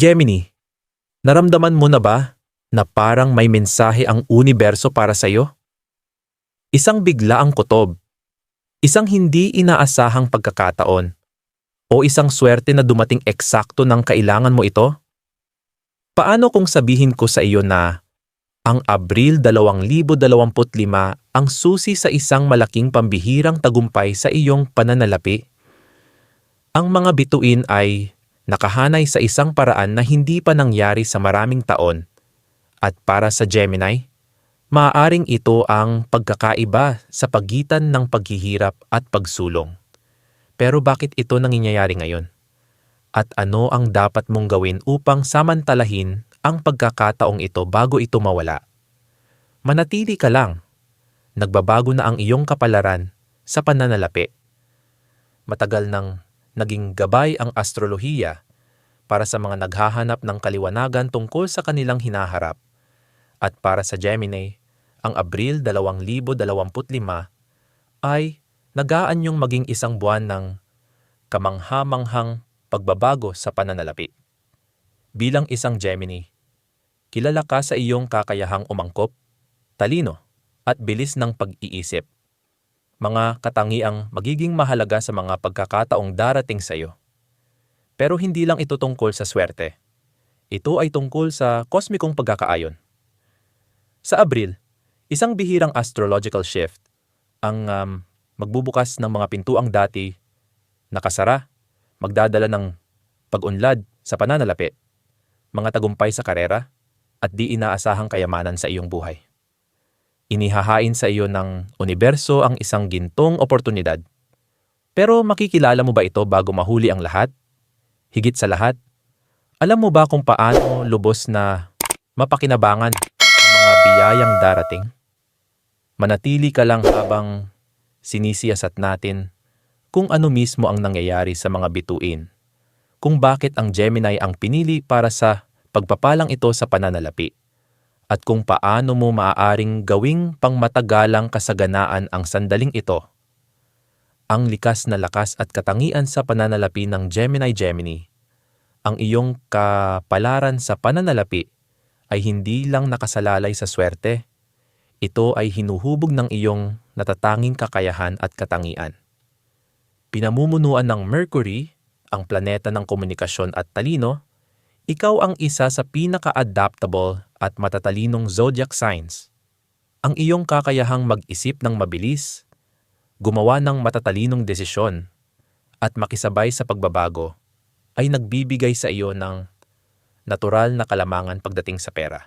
Gemini, naramdaman mo na ba na parang may mensahe ang universo para sa'yo? Isang bigla ang kutob, isang hindi inaasahang pagkakataon, o isang swerte na dumating eksakto ng kailangan mo ito? Paano kung sabihin ko sa iyo na ang Abril 2025 ang susi sa isang malaking pambihirang tagumpay sa iyong pananalapi? Ang mga bituin ay nakahanay sa isang paraan na hindi pa nangyari sa maraming taon. At para sa Gemini, maaaring ito ang pagkakaiba sa pagitan ng paghihirap at pagsulong. Pero bakit ito nangyayari ngayon? At ano ang dapat mong gawin upang samantalahin ang pagkakataong ito bago ito mawala? Manatili ka lang. Nagbabago na ang iyong kapalaran sa pananalapi. Matagal nang naging gabay ang astrolohiya para sa mga naghahanap ng kaliwanagan tungkol sa kanilang hinaharap. At para sa Gemini, ang Abril 2025 ay nagaanyong maging isang buwan ng kamangha-manghang pagbabago sa pananalapi. Bilang isang Gemini, kilala ka sa iyong kakayahang umangkop, talino, at bilis ng pag-iisip. Mga katangiang magiging mahalaga sa mga pagkakataong darating sa iyo. Pero hindi lang ito tungkol sa swerte. Ito ay tungkol sa kosmikong pagkakaayon. Sa Abril, isang bihirang astrological shift ang um, magbubukas ng mga pintuang dati nakasara, magdadala ng pag-unlad sa pananalapi, mga tagumpay sa karera, at di inaasahang kayamanan sa iyong buhay. Inihahain sa iyo ng universo ang isang gintong oportunidad. Pero makikilala mo ba ito bago mahuli ang lahat? Higit sa lahat, alam mo ba kung paano lubos na mapakinabangan ang mga biyayang darating? Manatili ka lang habang sinisiyasat natin kung ano mismo ang nangyayari sa mga bituin, kung bakit ang Gemini ang pinili para sa pagpapalang ito sa pananalapi, at kung paano mo maaaring gawing pangmatagalang kasaganaan ang sandaling ito. Ang likas na lakas at katangian sa pananalapi ng Gemini Gemini, ang iyong kapalaran sa pananalapi ay hindi lang nakasalalay sa swerte, ito ay hinuhubog ng iyong natatanging kakayahan at katangian. Pinamumunuan ng Mercury, ang planeta ng komunikasyon at talino, ikaw ang isa sa pinaka-adaptable at matatalinong zodiac signs. Ang iyong kakayahang mag-isip ng mabilis, gumawa ng matatalinong desisyon, at makisabay sa pagbabago ay nagbibigay sa iyo ng natural na kalamangan pagdating sa pera.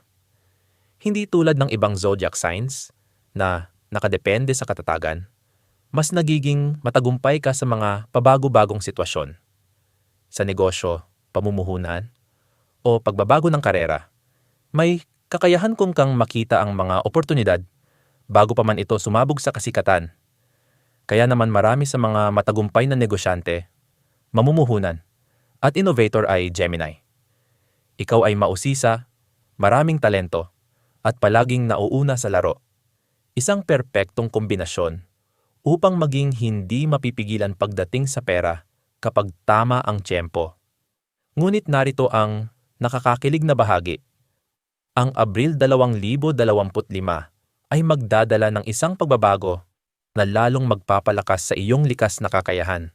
Hindi tulad ng ibang zodiac signs na nakadepende sa katatagan, mas nagiging matagumpay ka sa mga pabago-bagong sitwasyon. Sa negosyo, pamumuhunan, o pagbabago ng karera, may kakayahan kong kang makita ang mga oportunidad bago pa man ito sumabog sa kasikatan. Kaya naman marami sa mga matagumpay na negosyante, mamumuhunan, at innovator ay Gemini. Ikaw ay mausisa, maraming talento, at palaging nauuna sa laro. Isang perpektong kombinasyon upang maging hindi mapipigilan pagdating sa pera kapag tama ang tiyempo. Ngunit narito ang nakakakilig na bahagi. Ang Abril 2025 ay magdadala ng isang pagbabago na lalong magpapalakas sa iyong likas na kakayahan.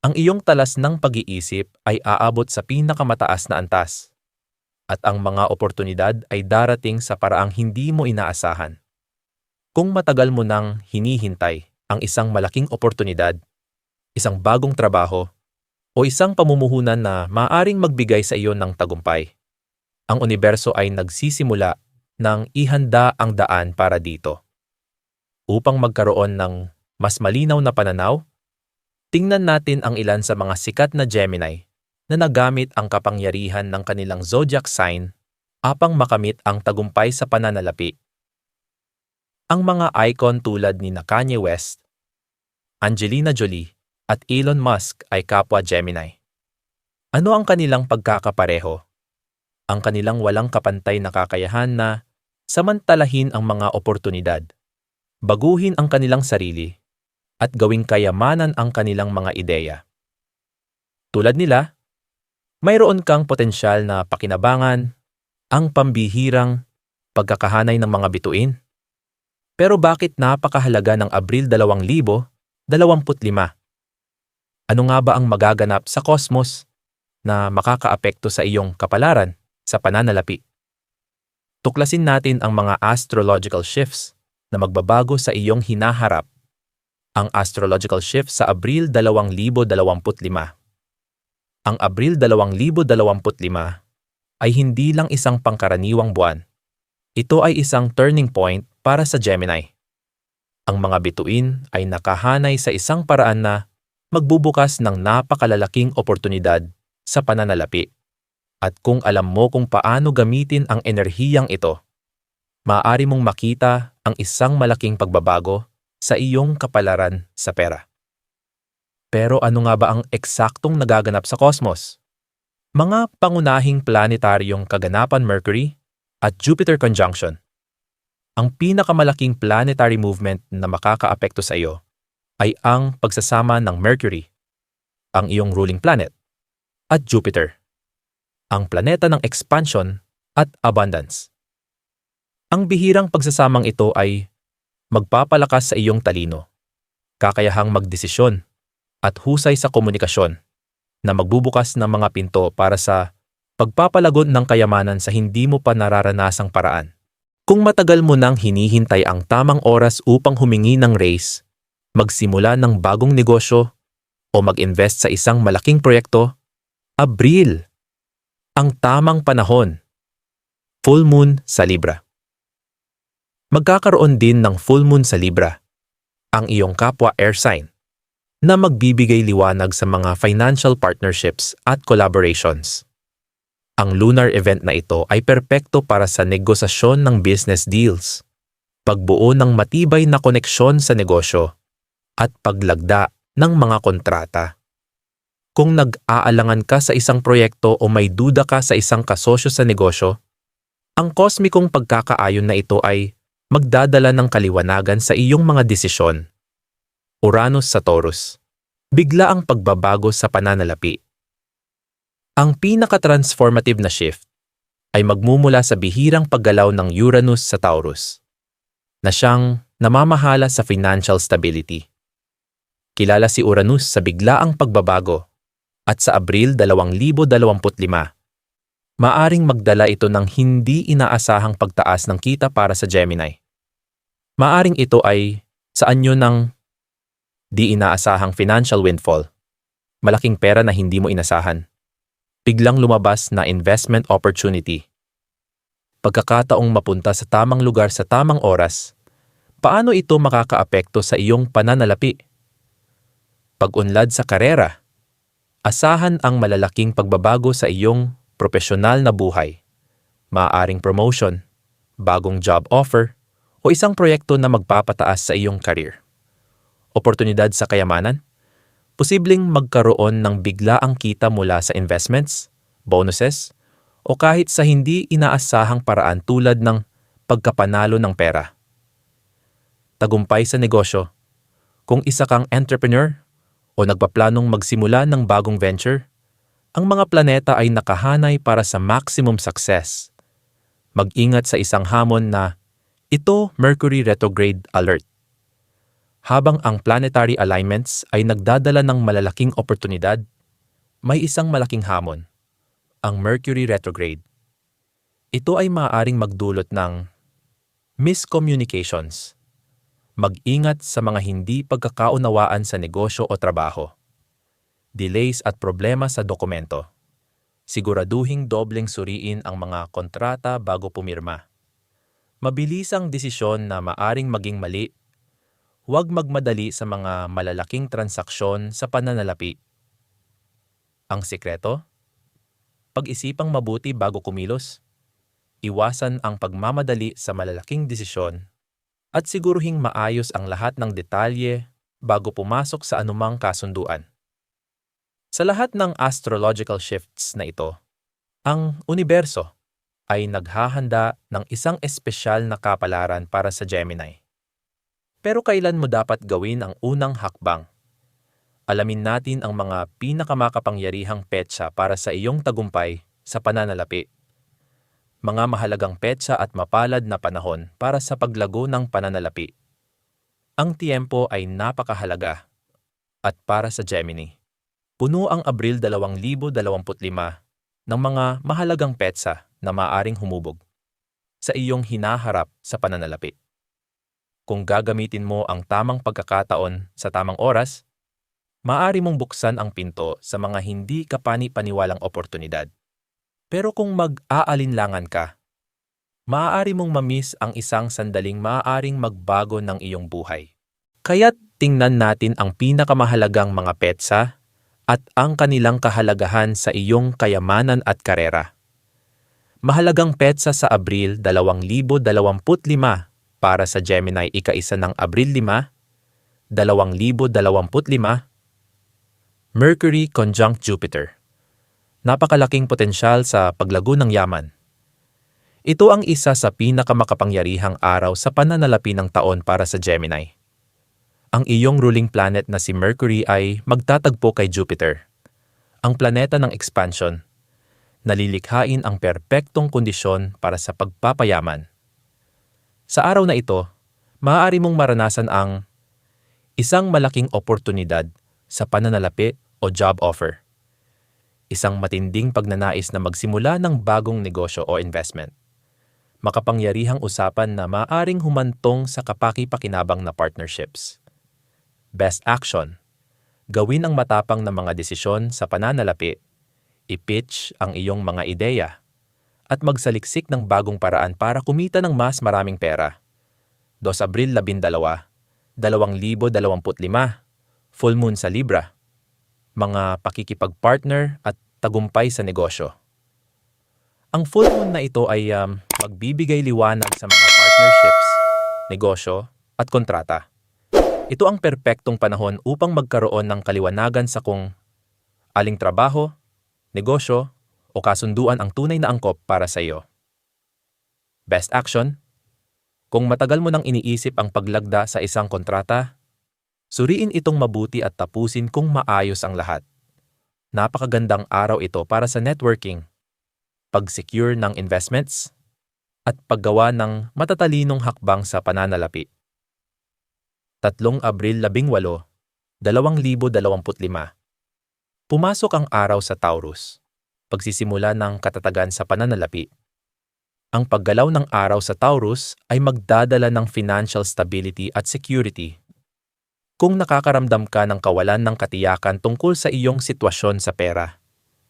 Ang iyong talas ng pag-iisip ay aabot sa pinakamataas na antas, at ang mga oportunidad ay darating sa paraang hindi mo inaasahan. Kung matagal mo nang hinihintay, ang isang malaking oportunidad, isang bagong trabaho, o isang pamumuhunan na maaring magbigay sa iyo ng tagumpay. Ang universo ay nagsisimula ng ihanda ang daan para dito. Upang magkaroon ng mas malinaw na pananaw, tingnan natin ang ilan sa mga sikat na Gemini na nagamit ang kapangyarihan ng kanilang zodiac sign upang makamit ang tagumpay sa pananalapi ang mga icon tulad ni na Kanye West, Angelina Jolie, at Elon Musk ay kapwa Gemini. Ano ang kanilang pagkakapareho? Ang kanilang walang kapantay na kakayahan na samantalahin ang mga oportunidad, baguhin ang kanilang sarili, at gawing kayamanan ang kanilang mga ideya. Tulad nila, mayroon kang potensyal na pakinabangan ang pambihirang pagkakahanay ng mga bituin. Pero bakit napakahalaga ng Abril 2025? Ano nga ba ang magaganap sa kosmos na makakaapekto sa iyong kapalaran sa pananalapi? Tuklasin natin ang mga astrological shifts na magbabago sa iyong hinaharap. Ang astrological shift sa Abril 2025. Ang Abril 2025 ay hindi lang isang pangkaraniwang buwan. Ito ay isang turning point para sa Gemini. Ang mga bituin ay nakahanay sa isang paraan na magbubukas ng napakalalaking oportunidad sa pananalapi. At kung alam mo kung paano gamitin ang enerhiyang ito, maaari mong makita ang isang malaking pagbabago sa iyong kapalaran sa pera. Pero ano nga ba ang eksaktong nagaganap sa kosmos? Mga pangunahing planetaryong kaganapan Mercury at Jupiter conjunction. Ang pinakamalaking planetary movement na makakaapekto sa iyo ay ang pagsasama ng Mercury, ang iyong ruling planet, at Jupiter ang planeta ng expansion at abundance. Ang bihirang pagsasamang ito ay magpapalakas sa iyong talino, kakayahang magdesisyon, at husay sa komunikasyon na magbubukas ng mga pinto para sa pagpapalagon ng kayamanan sa hindi mo pa nararanasang paraan. Kung matagal mo nang hinihintay ang tamang oras upang humingi ng raise, magsimula ng bagong negosyo, o mag-invest sa isang malaking proyekto, Abril ang tamang panahon. Full Moon sa Libra Magkakaroon din ng full moon sa Libra, ang iyong kapwa air sign, na magbibigay liwanag sa mga financial partnerships at collaborations. Ang lunar event na ito ay perpekto para sa negosasyon ng business deals, pagbuo ng matibay na koneksyon sa negosyo, at paglagda ng mga kontrata. Kung nag-aalangan ka sa isang proyekto o may duda ka sa isang kasosyo sa negosyo, ang kosmikong pagkakaayon na ito ay magdadala ng kaliwanagan sa iyong mga desisyon. Uranus sa Taurus. Bigla ang pagbabago sa pananalapi. Ang pinaka-transformative na shift ay magmumula sa bihirang paggalaw ng Uranus sa Taurus, na siyang namamahala sa financial stability. Kilala si Uranus sa biglaang pagbabago at sa Abril 2025. Maaring magdala ito ng hindi inaasahang pagtaas ng kita para sa Gemini. Maaring ito ay sa anyo ng di inaasahang financial windfall. Malaking pera na hindi mo inasahan. Biglang lumabas na investment opportunity. Pagkakataong mapunta sa tamang lugar sa tamang oras, paano ito makakaapekto sa iyong pananalapi? Pag-unlad sa karera, Asahan ang malalaking pagbabago sa iyong profesional na buhay. Maaaring promotion, bagong job offer, o isang proyekto na magpapataas sa iyong career. Oportunidad sa kayamanan? Posibleng magkaroon ng biglaang kita mula sa investments, bonuses, o kahit sa hindi inaasahang paraan tulad ng pagkapanalo ng pera. Tagumpay sa negosyo. Kung isa kang entrepreneur o nagpaplanong magsimula ng bagong venture, ang mga planeta ay nakahanay para sa maximum success. Mag-ingat sa isang hamon na ito Mercury retrograde alert. Habang ang planetary alignments ay nagdadala ng malalaking oportunidad, may isang malaking hamon, ang Mercury retrograde. Ito ay maaaring magdulot ng miscommunications, Mag-ingat sa mga hindi pagkakaunawaan sa negosyo o trabaho. Delays at problema sa dokumento. Siguraduhing dobleng suriin ang mga kontrata bago pumirma. Mabilisang desisyon na maaring maging mali. Huwag magmadali sa mga malalaking transaksyon sa pananalapi. Ang sikreto? Pag-isipang mabuti bago kumilos. Iwasan ang pagmamadali sa malalaking desisyon at siguruhing maayos ang lahat ng detalye bago pumasok sa anumang kasunduan. Sa lahat ng astrological shifts na ito, ang universo ay naghahanda ng isang espesyal na kapalaran para sa Gemini. Pero kailan mo dapat gawin ang unang hakbang? alamin natin ang mga pinakamakapangyarihang petsa para sa iyong tagumpay sa pananalapi. Mga mahalagang petsa at mapalad na panahon para sa paglago ng pananalapi. Ang tiempo ay napakahalaga. At para sa Gemini, puno ang Abril 2025 ng mga mahalagang petsa na maaring humubog sa iyong hinaharap sa pananalapi. Kung gagamitin mo ang tamang pagkakataon sa tamang oras, maaari mong buksan ang pinto sa mga hindi kapani-paniwalang oportunidad. Pero kung mag-aalinlangan ka, maaari mong mamiss ang isang sandaling maaaring magbago ng iyong buhay. Kaya't tingnan natin ang pinakamahalagang mga petsa at ang kanilang kahalagahan sa iyong kayamanan at karera. Mahalagang petsa sa Abril 2025 para sa Gemini ika-isa ng Abril 5, 2025, Mercury conjunct Jupiter. Napakalaking potensyal sa paglago ng yaman. Ito ang isa sa pinakamakapangyarihang araw sa pananalapi ng taon para sa Gemini. Ang iyong ruling planet na si Mercury ay magtatagpo kay Jupiter, ang planeta ng expansion. Nalilikhain ang perpektong kondisyon para sa pagpapayaman sa araw na ito, maaari mong maranasan ang isang malaking oportunidad sa pananalapi o job offer. Isang matinding pagnanais na magsimula ng bagong negosyo o investment. Makapangyarihang usapan na maaring humantong sa kapaki-pakinabang na partnerships. Best action. Gawin ang matapang na mga desisyon sa pananalapi. I-pitch ang iyong mga ideya at magsaliksik ng bagong paraan para kumita ng mas maraming pera. 2 Abril 12, 2025, Full Moon sa Libra, mga pakikipag-partner at tagumpay sa negosyo. Ang full moon na ito ay um, magbibigay liwanag sa mga partnerships, negosyo at kontrata. Ito ang perpektong panahon upang magkaroon ng kaliwanagan sa kung aling trabaho, negosyo o kasunduan ang tunay na angkop para sa iyo. Best action? Kung matagal mo nang iniisip ang paglagda sa isang kontrata, suriin itong mabuti at tapusin kung maayos ang lahat. Napakagandang araw ito para sa networking, pag-secure ng investments, at paggawa ng matatalinong hakbang sa pananalapi. 3 Abril 18, 2025 Pumasok ang araw sa Taurus pagsisimula ng katatagan sa pananalapi. Ang paggalaw ng araw sa Taurus ay magdadala ng financial stability at security. Kung nakakaramdam ka ng kawalan ng katiyakan tungkol sa iyong sitwasyon sa pera,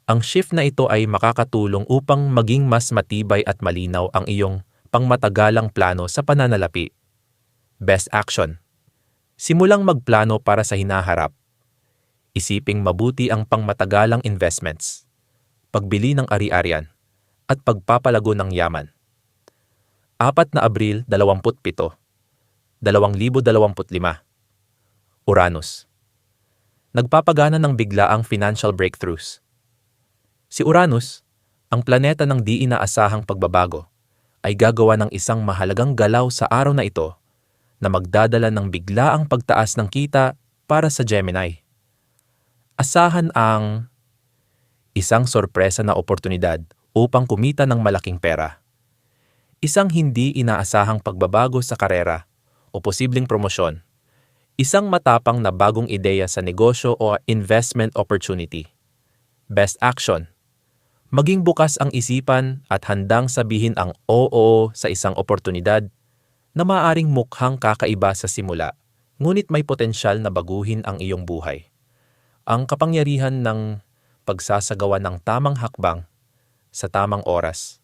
ang shift na ito ay makakatulong upang maging mas matibay at malinaw ang iyong pangmatagalang plano sa pananalapi. Best action. Simulang magplano para sa hinaharap. Isiping mabuti ang pangmatagalang investments pagbili ng ari-arian, at pagpapalago ng yaman. 4 na Abril 27, 2025 Uranus Nagpapagana ng biglaang financial breakthroughs. Si Uranus, ang planeta ng di inaasahang pagbabago, ay gagawa ng isang mahalagang galaw sa araw na ito na magdadala ng biglaang pagtaas ng kita para sa Gemini. Asahan ang isang sorpresa na oportunidad upang kumita ng malaking pera. Isang hindi inaasahang pagbabago sa karera o posibleng promosyon. Isang matapang na bagong ideya sa negosyo o investment opportunity. Best action. Maging bukas ang isipan at handang sabihin ang oo sa isang oportunidad na maaring mukhang kakaiba sa simula, ngunit may potensyal na baguhin ang iyong buhay. Ang kapangyarihan ng pagsasagawa ng tamang hakbang sa tamang oras.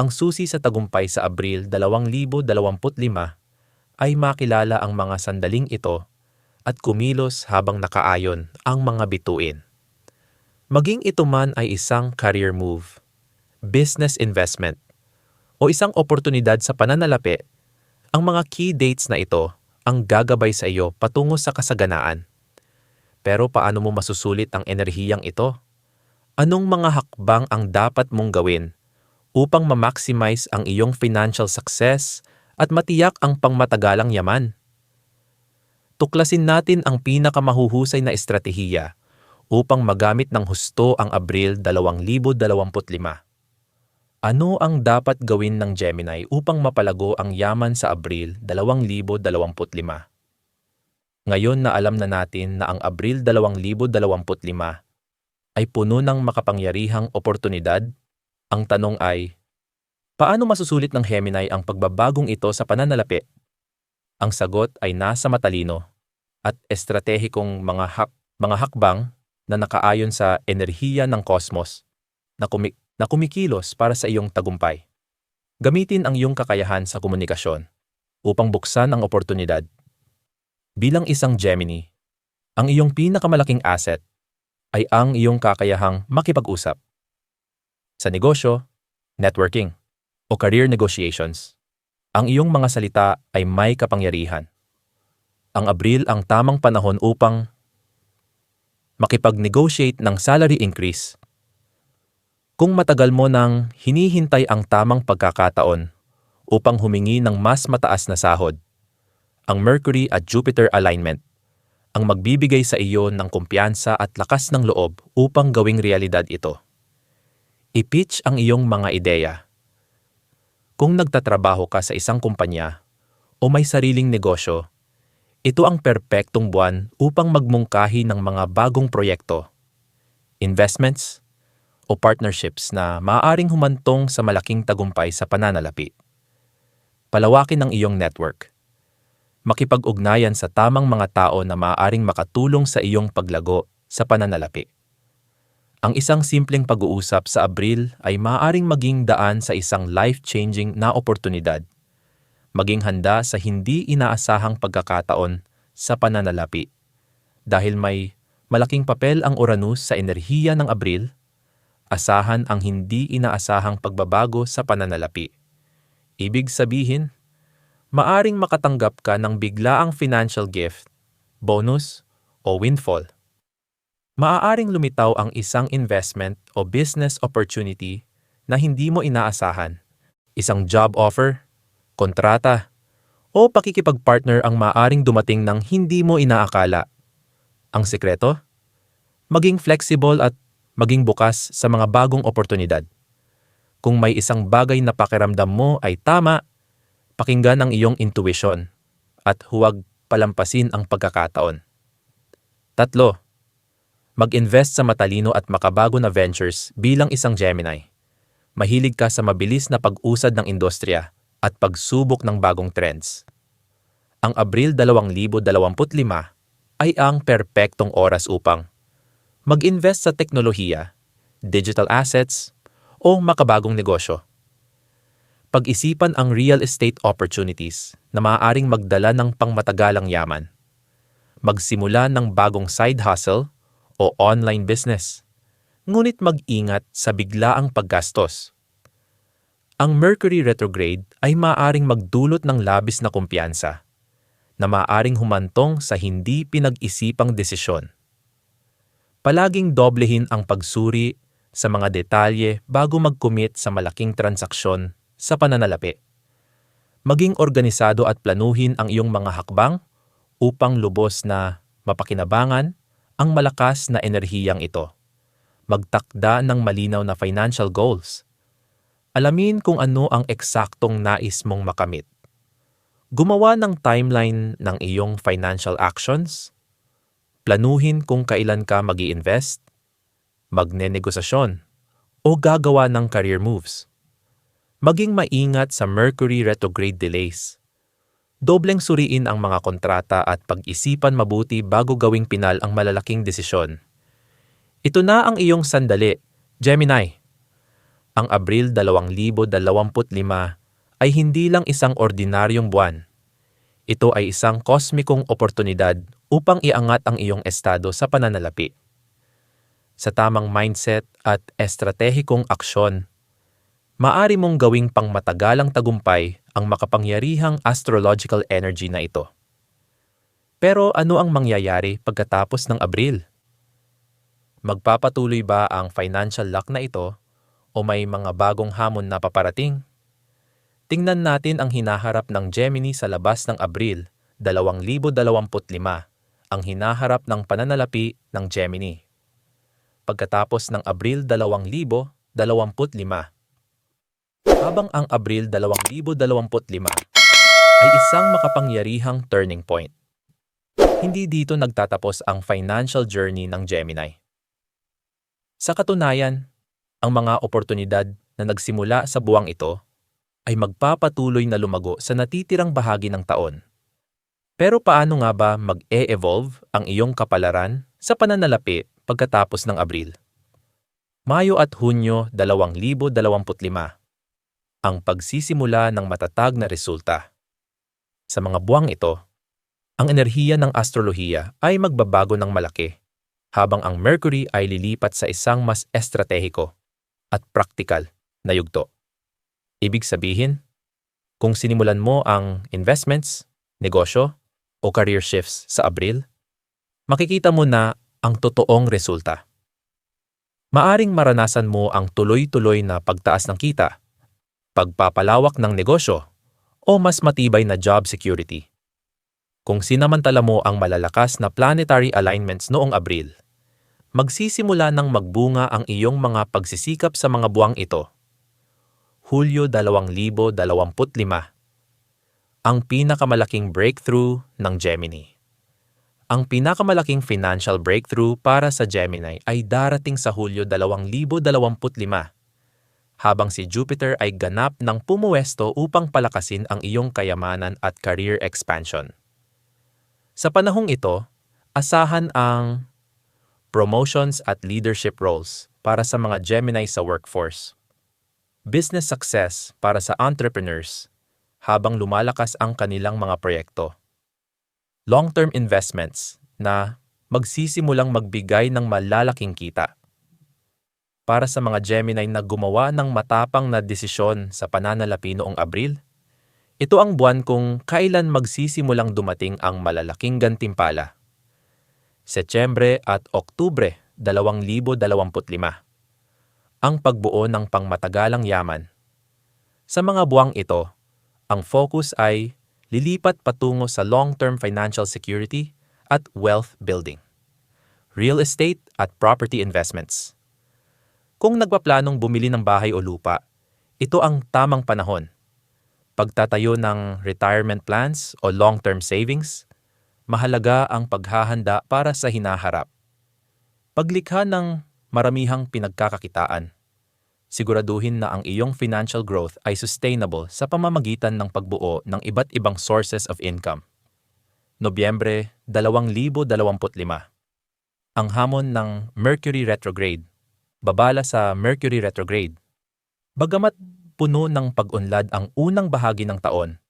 Ang susi sa tagumpay sa Abril 2025 ay makilala ang mga sandaling ito at kumilos habang nakaayon ang mga bituin. Maging ito man ay isang career move, business investment, o isang oportunidad sa pananalapi, ang mga key dates na ito ang gagabay sa iyo patungo sa kasaganaan. Pero paano mo masusulit ang enerhiyang ito? Anong mga hakbang ang dapat mong gawin upang ma-maximize ang iyong financial success at matiyak ang pangmatagalang yaman? tuklasin natin ang pinakamahuhusay na estratehiya upang magamit ng husto ang Abril 2025. Ano ang dapat gawin ng Gemini upang mapalago ang yaman sa Abril 2025? Ngayon na alam na natin na ang Abril 2025 ay puno ng makapangyarihang oportunidad, ang tanong ay, paano masusulit ng Gemini ang pagbabagong ito sa pananalapi? Ang sagot ay nasa matalino at estratehikong mga, hak, mga hakbang na nakaayon sa enerhiya ng kosmos na, kumi, na kumikilos para sa iyong tagumpay. Gamitin ang iyong kakayahan sa komunikasyon upang buksan ang oportunidad. Bilang isang Gemini, ang iyong pinakamalaking asset ay ang iyong kakayahang makipag-usap. Sa negosyo, networking, o career negotiations, ang iyong mga salita ay may kapangyarihan. Ang Abril ang tamang panahon upang makipag-negotiate ng salary increase. Kung matagal mo nang hinihintay ang tamang pagkakataon upang humingi ng mas mataas na sahod, ang Mercury at Jupiter alignment ang magbibigay sa iyo ng kumpiyansa at lakas ng loob upang gawing realidad ito. I-pitch ang iyong mga ideya kung nagtatrabaho ka sa isang kumpanya o may sariling negosyo, ito ang perpektong buwan upang magmungkahi ng mga bagong proyekto, investments, o partnerships na maaaring humantong sa malaking tagumpay sa pananalapi. Palawakin ang iyong network. Makipag-ugnayan sa tamang mga tao na maaaring makatulong sa iyong paglago sa pananalapi. Ang isang simpleng pag-uusap sa Abril ay maaaring maging daan sa isang life-changing na oportunidad. Maging handa sa hindi inaasahang pagkakataon sa pananalapi. Dahil may malaking papel ang Uranus sa enerhiya ng Abril, asahan ang hindi inaasahang pagbabago sa pananalapi. Ibig sabihin, maaring makatanggap ka ng biglaang financial gift, bonus, o windfall maaaring lumitaw ang isang investment o business opportunity na hindi mo inaasahan. Isang job offer, kontrata, o pakikipag-partner ang maaaring dumating ng hindi mo inaakala. Ang sekreto? Maging flexible at maging bukas sa mga bagong oportunidad. Kung may isang bagay na pakiramdam mo ay tama, pakinggan ang iyong intuition at huwag palampasin ang pagkakataon. Tatlo, Mag-invest sa matalino at makabago na ventures bilang isang Gemini. Mahilig ka sa mabilis na pag-usad ng industriya at pagsubok ng bagong trends. Ang Abril 2025 ay ang perpektong oras upang mag-invest sa teknolohiya, digital assets, o makabagong negosyo. Pag-isipan ang real estate opportunities na maaaring magdala ng pangmatagalang yaman. Magsimula ng bagong side hustle o online business. Ngunit mag-ingat sa biglaang paggastos. Ang Mercury retrograde ay maaaring magdulot ng labis na kumpiyansa na maaaring humantong sa hindi pinag-isipang desisyon. Palaging doblehin ang pagsuri sa mga detalye bago mag-commit sa malaking transaksyon sa pananalapi. Maging organisado at planuhin ang iyong mga hakbang upang lubos na mapakinabangan ang malakas na enerhiyang ito. Magtakda ng malinaw na financial goals. Alamin kung ano ang eksaktong nais mong makamit. Gumawa ng timeline ng iyong financial actions. Planuhin kung kailan ka mag invest magnenegosasyon, o gagawa ng career moves. Maging maingat sa Mercury retrograde delays dobleng suriin ang mga kontrata at pag-isipan mabuti bago gawing pinal ang malalaking desisyon. Ito na ang iyong sandali, Gemini. Ang Abril 2025 ay hindi lang isang ordinaryong buwan. Ito ay isang kosmikong oportunidad upang iangat ang iyong estado sa pananalapi. Sa tamang mindset at estratehikong aksyon, maari mong gawing pangmatagalang tagumpay ang makapangyarihang astrological energy na ito. Pero ano ang mangyayari pagkatapos ng Abril? Magpapatuloy ba ang financial luck na ito o may mga bagong hamon na paparating? Tingnan natin ang hinaharap ng Gemini sa labas ng Abril 2025 ang hinaharap ng pananalapi ng Gemini. Pagkatapos ng Abril 2025, habang ang Abril 2025 ay isang makapangyarihang turning point. Hindi dito nagtatapos ang financial journey ng Gemini. Sa katunayan, ang mga oportunidad na nagsimula sa buwang ito ay magpapatuloy na lumago sa natitirang bahagi ng taon. Pero paano nga ba mag-e-evolve ang iyong kapalaran sa pananalapi pagkatapos ng Abril? Mayo at Hunyo 2025 ang pagsisimula ng matatag na resulta. Sa mga buwang ito, ang enerhiya ng astrolohiya ay magbabago ng malaki, habang ang Mercury ay lilipat sa isang mas estratehiko at praktikal na yugto. Ibig sabihin, kung sinimulan mo ang investments, negosyo, o career shifts sa Abril, makikita mo na ang totoong resulta. Maaring maranasan mo ang tuloy-tuloy na pagtaas ng kita pagpapalawak ng negosyo, o mas matibay na job security. Kung sinamantala mo ang malalakas na planetary alignments noong Abril, magsisimula ng magbunga ang iyong mga pagsisikap sa mga buwang ito. Hulyo 2025 Ang pinakamalaking breakthrough ng Gemini Ang pinakamalaking financial breakthrough para sa Gemini ay darating sa Hulyo 2025 habang si Jupiter ay ganap ng pumuwesto upang palakasin ang iyong kayamanan at career expansion. Sa panahong ito, asahan ang promotions at leadership roles para sa mga Gemini sa workforce. Business success para sa entrepreneurs habang lumalakas ang kanilang mga proyekto. Long-term investments na magsisimulang magbigay ng malalaking kita para sa mga Gemini na gumawa ng matapang na desisyon sa pananalapi noong Abril, ito ang buwan kung kailan magsisimulang dumating ang malalaking gantimpala. Setyembre at Oktubre 2025 Ang pagbuo ng pangmatagalang yaman. Sa mga buwang ito, ang focus ay lilipat patungo sa long-term financial security at wealth building, real estate at property investments kung nagpaplanong bumili ng bahay o lupa, ito ang tamang panahon. Pagtatayo ng retirement plans o long-term savings, mahalaga ang paghahanda para sa hinaharap. Paglikha ng maramihang pinagkakakitaan, siguraduhin na ang iyong financial growth ay sustainable sa pamamagitan ng pagbuo ng iba't ibang sources of income. Nobyembre 2025 Ang hamon ng Mercury retrograde babala sa Mercury retrograde. Bagamat puno ng pag-unlad ang unang bahagi ng taon,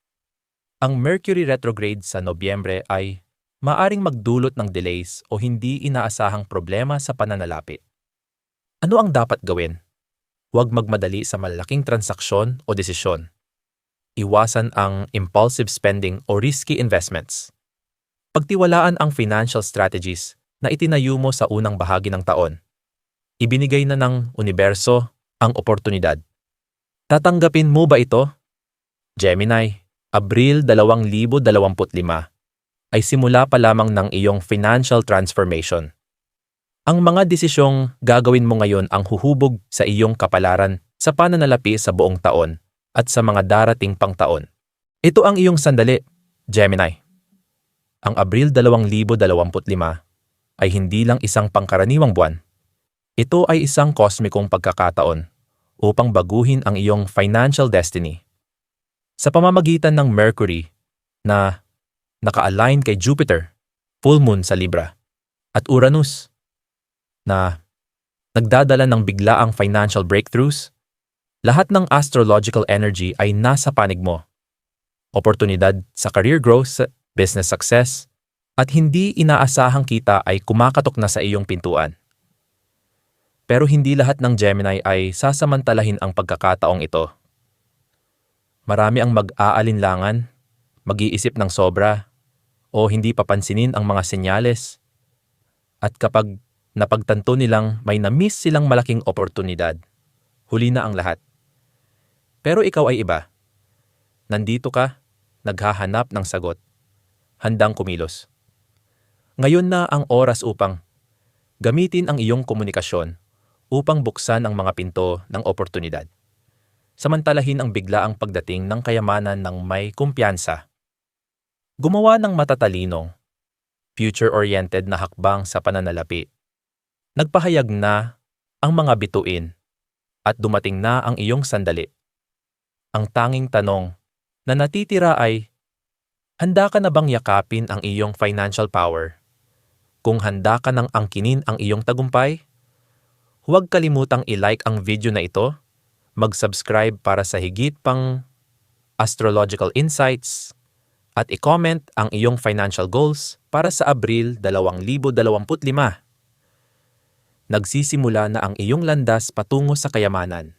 ang Mercury retrograde sa Nobyembre ay maaring magdulot ng delays o hindi inaasahang problema sa pananalapi. Ano ang dapat gawin? Huwag magmadali sa malalaking transaksyon o desisyon. Iwasan ang impulsive spending o risky investments. Pagtiwalaan ang financial strategies na itinayo mo sa unang bahagi ng taon ibinigay na ng universo ang oportunidad. Tatanggapin mo ba ito? Gemini, Abril 2025 ay simula pa lamang ng iyong financial transformation. Ang mga desisyong gagawin mo ngayon ang huhubog sa iyong kapalaran sa pananalapi sa buong taon at sa mga darating pang taon. Ito ang iyong sandali, Gemini. Ang Abril 2025 ay hindi lang isang pangkaraniwang buwan ito ay isang kosmikong pagkakataon upang baguhin ang iyong financial destiny. Sa pamamagitan ng Mercury na naka-align kay Jupiter, full moon sa Libra, at Uranus na nagdadala ng biglaang financial breakthroughs, lahat ng astrological energy ay nasa panig mo. Oportunidad sa career growth, business success, at hindi inaasahang kita ay kumakatok na sa iyong pintuan. Pero hindi lahat ng Gemini ay sasamantalahin ang pagkakataong ito. Marami ang mag-aalinlangan, mag-iisip ng sobra, o hindi papansinin ang mga senyales. At kapag napagtanto nilang may na-miss silang malaking oportunidad, huli na ang lahat. Pero ikaw ay iba. Nandito ka, naghahanap ng sagot. handang kumilos. Ngayon na ang oras upang gamitin ang iyong komunikasyon upang buksan ang mga pinto ng oportunidad. Samantalahin ang biglaang pagdating ng kayamanan ng may kumpiyansa. Gumawa ng matatalinong, future-oriented na hakbang sa pananalapi. Nagpahayag na ang mga bituin at dumating na ang iyong sandali. Ang tanging tanong na natitira ay, handa ka na bang yakapin ang iyong financial power? Kung handa ka nang angkinin ang iyong tagumpay, huwag kalimutang i-like ang video na ito, mag-subscribe para sa higit pang astrological insights, at i-comment ang iyong financial goals para sa Abril 2025. Nagsisimula na ang iyong landas patungo sa kayamanan.